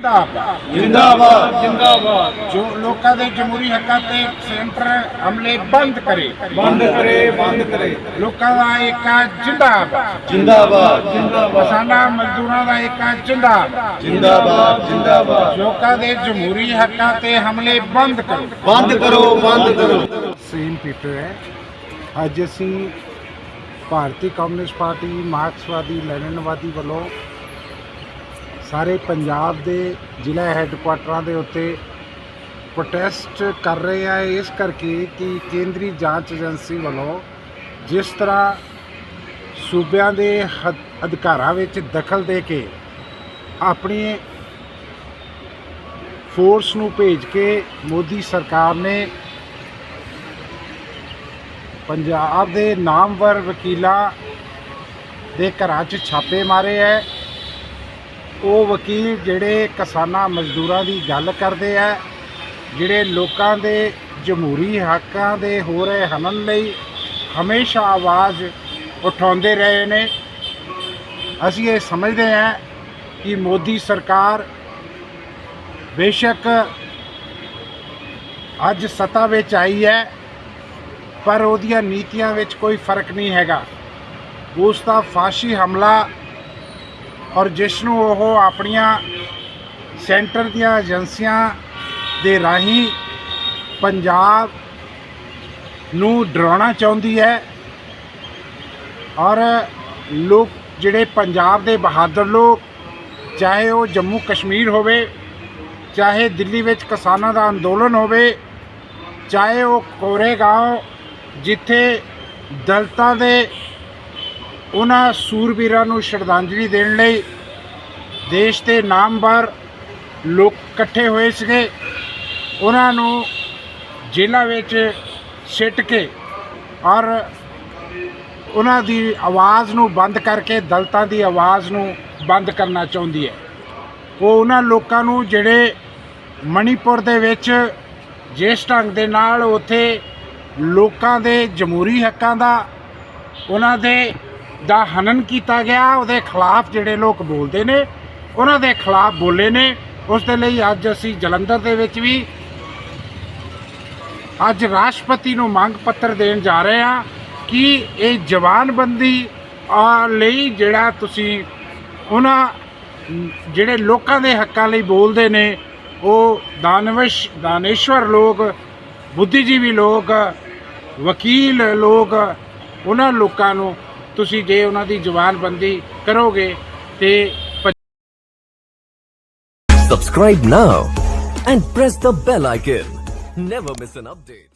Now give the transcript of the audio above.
ਜਿੰਦਾਬਾਦ। ਜਿੰਦਾਬਾਦ। ਜਿੰਦਾਬਾਦ। ਜੋ ਲੋਕਾਂ ਦੇ ਜਮਹੂਰੀ ਹੱਕਾਂ ਤੇ ਸੈਂਟਰ ਹਮਲੇ ਬੰਦ ਕਰੇ। ਬੰਦ ਕਰੇ ਬੰਦ ਕਰੇ। ਲੋਕਾਂ ਦਾ ਏਕਾ ਜਿੰਦਾਬਾਦ। ਜਿੰਦਾਬਾਦ। ਜਿੰਦਾਬਾਦ। ਕਿਸਾਨਾਂ ਮਜ਼ਦੂਰਾਂ ਦਾ ਏਕਾ ਜਿੰਦਾਬਾਦ। ਜਿੰਦਾਬਾਦ ਜਿੰਦਾਬਾਦ। ਲੋਕਾਂ ਦੇ ਜਮਹੂਰੀ ਹੱਕਾਂ ਤੇ ਹਮਲੇ ਬੰਦ ਕਰੋ। ਬੰਦ ਕਰੋ ਬੰਦ ਕਰੋ। ਸੇਮ ਪੀਪਲ ਹੈ। ਅੱਜ ਅਸੀਂ ਭਾਰਤੀ ਕਮਿਊਨਿਸਟ ਪਾਰਟੀ ਮਾਰਕਸਵਾਦੀ ਲੈਨਨਵਾਦੀ ਵੱਲੋਂ ਸਾਰੇ ਪੰਜਾਬ ਦੇ ਜ਼ਿਲ੍ਹਾ ਹੈੱਡਕੁਆਟਰਾਂ ਦੇ ਉੱਤੇ ਪ੍ਰੋਟੈਸਟ ਕਰ ਰਹੇ ਆ। ਇਸ ਕਰਕੇ ਕਿ ਕੇਂਦਰੀ ਜਾਂਚ ਏਜੰਸੀ ਵੱਲੋਂ ਜਿਸ ਤਰ੍ਹਾਂ ਸੂਬਿਆਂ ਦੇ ਹੱਦ- ਅਧਿਕਾਰਾਂ ਵਿੱਚ ਦਖਲ ਦੇ ਕੇ ਆਪਣੀ ਫੋਰਸ ਨੂੰ ਭੇਜ ਕੇ ਮੋਦੀ ਸਰਕਾਰ ਨੇ ਪੰਜਾਬ ਦੇ ਨਾਮਵਰ ਵਕੀਲਾਂ ਦੇ ਘਰਾਂ 'ਚ ਛਾਪੇ ਮਾਰੇ ਹੈ ਉਹ ਵਕੀਲ ਜਿਹੜੇ ਕਿਸਾਨਾਂ ਮਜ਼ਦੂਰਾਂ ਦੀ ਗੱਲ ਕਰਦੇ ਆ, ਜਿਹੜੇ ਲੋਕਾਂ ਦੇ ਜਮਹੂਰੀ ਹੱਕਾਂ ਦੇ ਹੋ ਰਹੇ ਹਨਨ ਲਈ ਹਮੇਸ਼ਾ ਆਵਾਜ਼ ਉਠਾਉਂਦੇ ਰਹੇ ਨੇ। ਅਸੀਂ ਇਹ ਸਮਝਦੇ ਹਾਂ ਕਿ ਮੋਦੀ ਸਰਕਾਰ ਬੇਸ਼ੱਕ ਅੱਜ ਸੱਤਾ ਵਿੱਚ ਆਈ ਹੈ, ਪਰ ਉਹਦੀਆਂ ਨੀਤੀਆਂ ਵਿੱਚ ਕੋਈ ਫ਼ਰਕ ਨਹੀਂ ਹੈਗਾ। ਉਸ ਦਾ ਫਾਸ਼ੀ ਹਮਲਾ ਔਰ ਜਿਸ ਨੂੰ ਉਹ ਆਪਣੀਆਂ ਸੈਂਟਰ ਦੀਆਂ ਏਜੰਸੀਆਂ ਦੇ ਰਾਹੀਂ ਪੰਜਾਬ ਨੂੰ ਡਰਾਉਣਾ ਚਾਹੁੰਦੀ ਹੈ ਔਰ ਲੋਕ ਜਿਹੜੇ ਪੰਜਾਬ ਦੇ ਬਹਾਦਰ ਲੋਕ, ਚਾਹੇ ਉਹ ਜੰਮੂ ਕਸ਼ਮੀਰ ਹੋਵੇ, ਚਾਹੇ ਦਿੱਲੀ ਵਿੱਚ ਕਿਸਾਨਾਂ ਦਾ ਅੰਦੋਲਨ ਹੋਵੇ, ਚਾਹੇ ਉਹ ਕੋਰੇਗਾਂਵ ਜਿੱਥੇ ਦਲਤਾਂ ਦੇ ਉਹਨਾਂ ਸੂਰਬੀਰਾਂ ਨੂੰ ਸ਼ਰਧਾਂਜਲੀ ਦੇਣ ਲਈ ਦੇਸ਼ ਦੇ ਨਾਮਵਰ ਲੋਕ ਇਕੱਠੇ ਹੋਏ ਸੀਗੇ। ਉਹਨਾਂ ਨੂੰ ਜੇਲ੍ਹਾਂ ਵਿੱਚ ਸਿੱਟ ਕੇ ਔਰ ਉਹਨਾਂ ਦੀ ਆਵਾਜ਼ ਨੂੰ ਬੰਦ ਕਰਕੇ ਦਲਤਾਂ ਦੀ ਆਵਾਜ਼ ਨੂੰ ਬੰਦ ਕਰਨਾ ਚਾਹੁੰਦੀ ਹੈ। ਉਹ ਉਹਨਾਂ ਲੋਕਾਂ ਨੂੰ ਜਿਹੜੇ ਮਣੀਪੁਰ ਦੇ ਵਿੱਚ ਜਿਸ ਢੰਗ ਦੇ ਨਾਲ ਉੱਥੇ ਲੋਕਾਂ ਦੇ ਜਮਹੂਰੀ ਹੱਕਾਂ ਦਾ, ਉਹਨਾਂ ਦੇ ਦਾ ਹਨਨ ਕੀਤਾ ਗਿਆ, ਉਹਦੇ ਖਿਲਾਫ ਜਿਹੜੇ ਲੋਕ ਬੋਲਦੇ ਨੇ, ਉਹਨਾਂ ਦੇ ਖਿਲਾਫ ਬੋਲੇ ਨੇ। ਉਸ ਦੇ ਲਈ ਅੱਜ ਅਸੀਂ ਜਲੰਧਰ ਦੇ ਵਿੱਚ ਵੀ ਅੱਜ ਰਾਸ਼ਟਰਪਤੀ ਨੂੰ ਮੰਗ ਪੱਤਰ ਦੇਣ ਜਾ ਰਹੇ ਹਾਂ ਕਿ ਇਹ ਜਵਾਨਬੰਦੀ ਆ ਲਈ ਜਿਹੜਾ ਤੁਸੀਂ ਉਹਨਾਂ, ਜਿਹੜੇ ਲੋਕਾਂ ਦੇ ਹੱਕਾਂ ਲਈ ਬੋਲਦੇ ਨੇ, ਉਹ ਦਾਨਵਸ਼, ਦਾਨੇਸ਼ਵਰ ਲੋਕ, ਬੁੱਧੀਜੀਵੀ ਲੋਕ, ਵਕੀਲ ਲੋਕ, ਉਹਨਾਂ ਲੋਕਾਂ ਨੂੰ ਤੁਸੀਂ ਜੇ ਉਹਨਾਂ ਦੀ ਜ਼ੁਬਾਨਬੰਦੀ ਕਰੋਗੇ ਤੇ subscribe now and press the bell icon never miss an update